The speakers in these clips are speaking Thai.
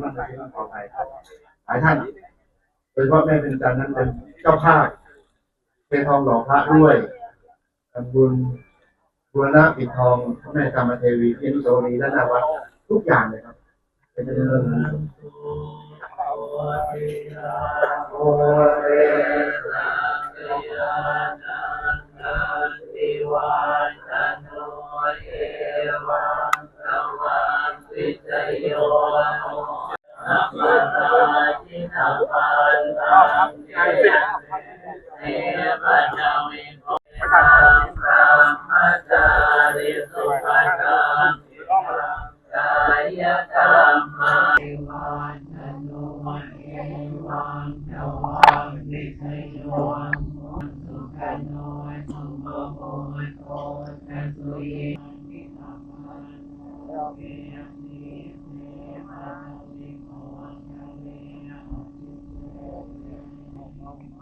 ที่มันเป็นขออภัยหลายท่านโดยเฉพาะแม่เป็นจันนั้นเป็นเจ้าภาพเป็นทองหล่อพระด้วยทำบุญบูรณะปิดทองพระแม่กรรมเทวีที่อนุสาวรีย์และนาวัดทุกอย่างเลยครับเป็นเรื่อง นี้เป็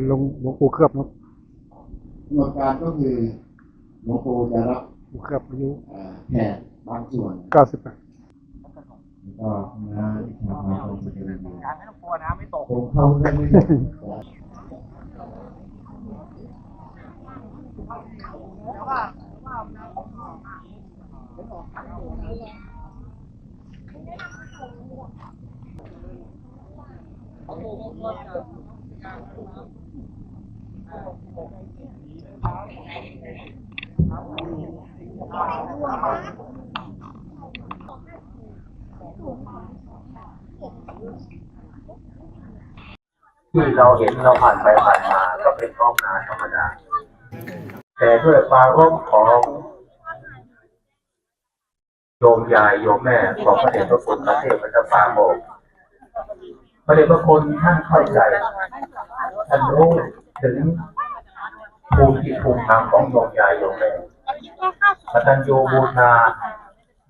นหลวงหลวงปู่เคลือบเนอะหนดการก็คือหลวงปู่จะรับปู่เคลือบอายุเอ่อแขกบางส่วนเก้าสิบแปดแล้วก็น้าที่ทำมาตรงนี้เป็นการไม่ต้องกลัวนะไม่ตกคงเข้าเรื่องไม่หมด ที่เราเห็นเราผ่านไปผ่านมาก็เป็นท้องนาธรรมดา แต่ด้วยปรารภของ โยมยายโยมแม่ของพระเดชพระคุณพระเทพพระเจ้าป่าโมกพระเดชพระคุณท่านเข้าใจท่านรู้ถึงภูมิภูมิธรรมของโยมยายโยมแม่กตัญญูบูชา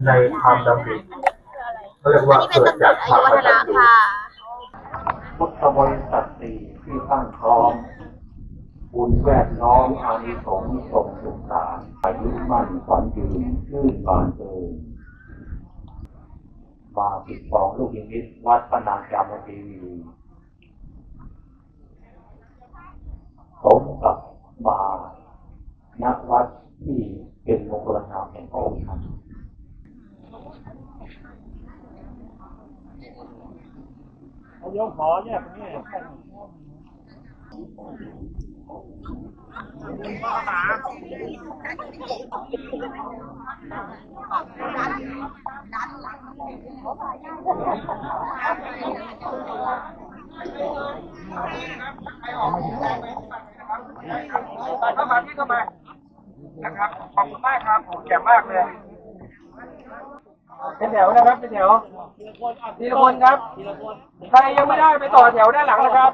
ในความดำริเรียกว่าเกิดตรวจากความกตัญญูพุทธบริษัทสี่ที่ตั้งพร้อมบุญแวดล้อมอานิสงส์ส่งสุขสารอายุมั่นขวัญยืนชื่นบานเกินมาปิดทองลูกยิมิตวัดปนางจามทีวีสมกับมานักวัดที่เป็นมงคลธรรมแห่งพระองค์ท่านโยมขอเนี่ยตรงนี้ เข้ามาที่เข้ามานะครับ ขอบคุณมากครับผมแจ่มากเลย เป็นแถวนะครับเป็นแถวทีละคนครับใครยังไม่ได้ไปต่อแถวด้านหลังนะครับ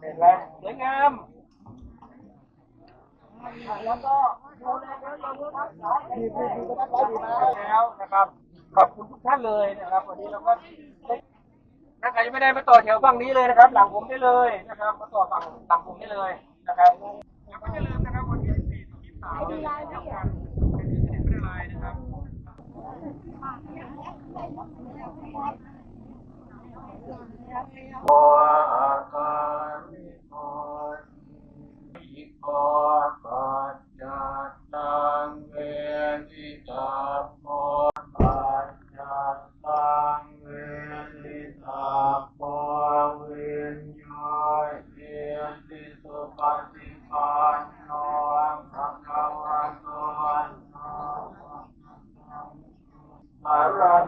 เห็นแล้วสวยงามแล้วก็แลกันแล้วนะครับขอบคุณทุกท่านเลยนะครับวันนี้เราก็ถ้าใครยังไม่ได้มาต่อแถวฝั่งนี้เลยนะครับ หลังผมได้เลยนะครับ มาต่อฝั่งหลังผมได้เลยนะครับแล้วก็อย่าลืมนะครับวันที่สี่สิบสามเดือนกันที่ไม่ได้ไลน์นะครับ โ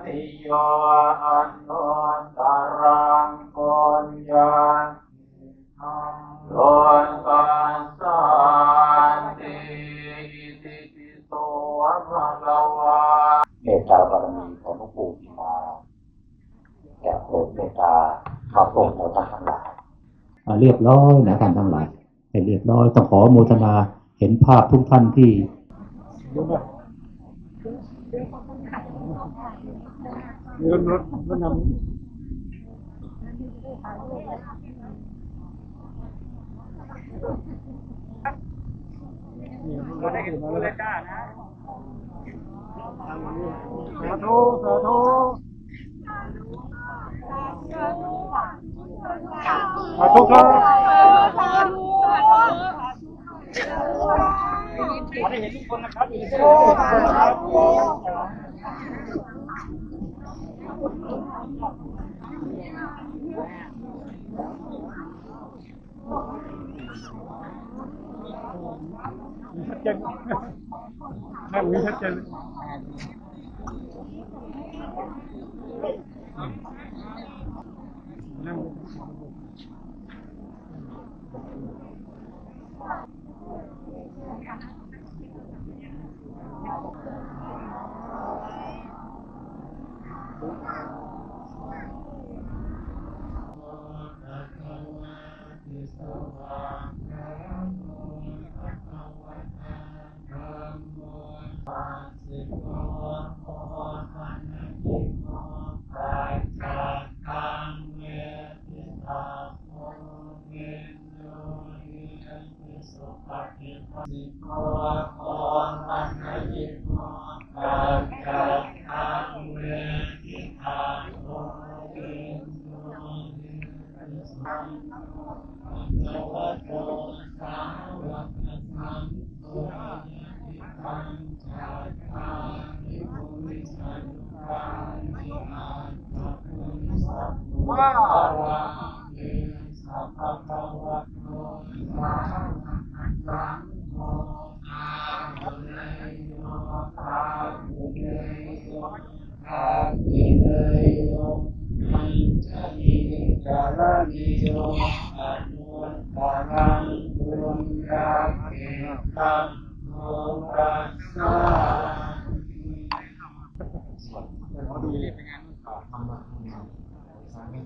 ติโยอันโนตรังปุญญาโลกันสันติอิติปิโสภะคะวะเมตตาบารมีของหลวงปู่ที่มาแก่โปรดเมตตามาโปรดเราท่านทั้งหลายเรียบร้อยนะท่านทั้งหลายให้เรียบร้อยต้องขอโมทนาเห็นภาพทุกท่านที่ รถรถรถนำเราได้เห็นตัวเลขจ้านะสาธุสาธุสาธุครับขอได้เห็นทุกคนนะครับ คนนะครับชัดเจนนั่งมีชัดเจน หลวงปู่ ก็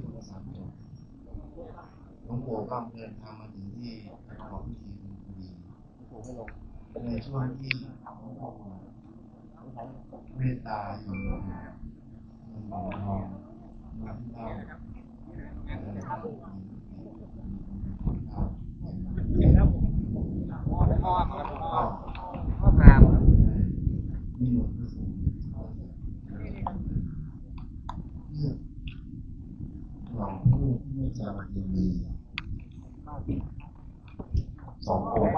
เดินทางมาถึงที่ประกอบพิธีพอดีในช่วงที่หลวงพ่อเมตตาอยู่มันบอกเรามาที่เรามีหมดประสงค์เลือกเราผู้ไม่ จะมายินดีสององค์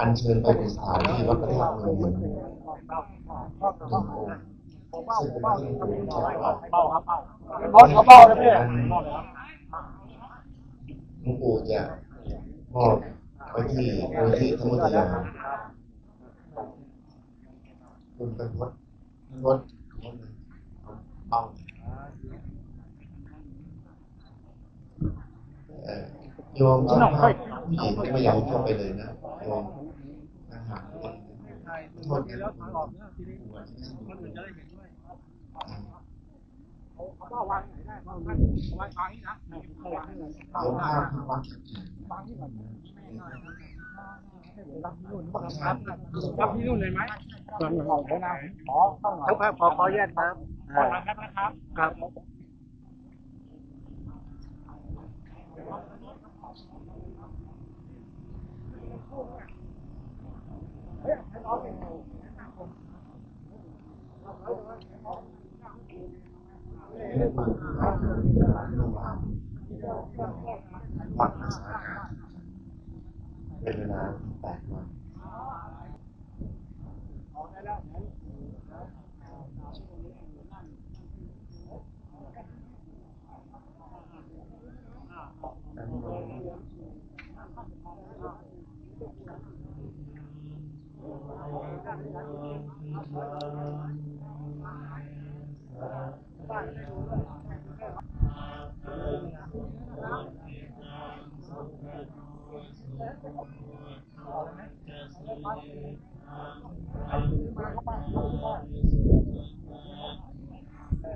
อัญเชิญไปเป็นสถานที่วัดพระธาตุเมืองหนึ่งองค์ซึ่งเป็นที่หลวงเจ้าอาวาสเป้าครับเป้าเขาเป้าเลยพี่หลวงปู่จะมอบไว้ที่มูลที่ธรรมุทยาคุณเป็นวัดวัดวัดเอาเอ่อ โยมเจ้าภาพผู้หญิงไม่อยากเข้าไปเลยนะโยมอาหารโทษนะหัวที่นั่งอยู่เขาวางไหนได้วางวางวางนี้นะโยมภาพที่วัดแข็งรับที่นู่นเลยไหมส่วนของเขานะขอทั้งภาพขอขอแยกครับขอทางนะครับครับ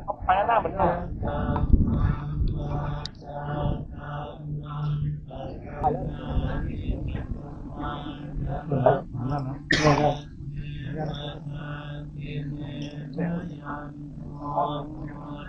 Kepala benar. Yeah.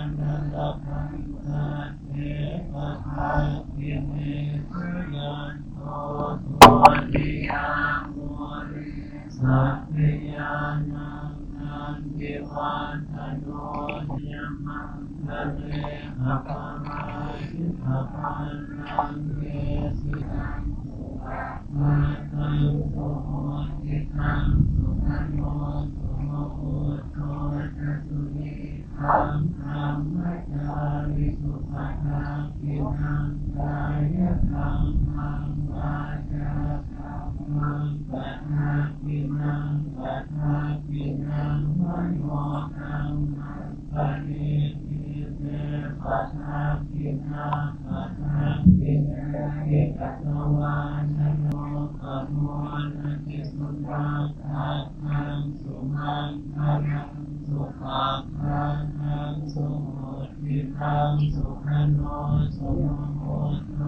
ตังนังมัจจาริสุปนังกินังกายธรรมังวาจาธรรมังปัญญากินังปัญญากินังวโยนังปณิทิเตปัญญากินังปัญญากินังเอกตวานโนปโมนจิตุราทังสุมัง โนสมโคโน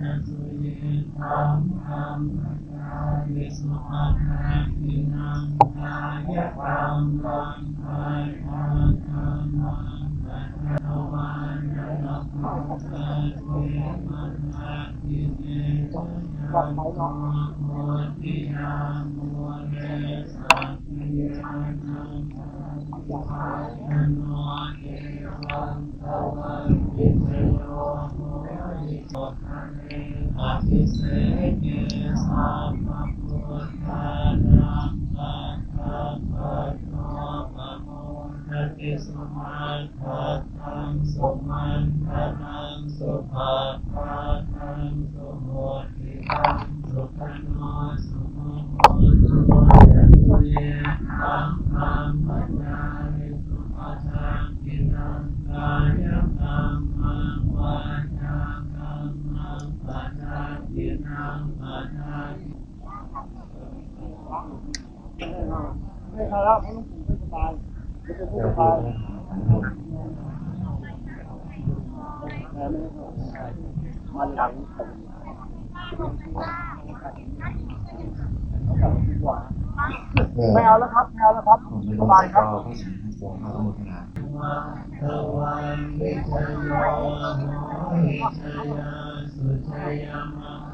จัตุยิธรรมธรรมกายิสุขังกินังกายกรรมกังกายกรรมกรรมังกัตวานยัตตังกัตติมันตะกิเนตังโคติยา ไม่ใช่ละเพระลุงปู่ไม่สบายไม่เป็นผู้สบายมันหลังผมไม่เอาแล้วครับไม่เอาแล้วครับสบายครับตะวันวิทยาสุทยามา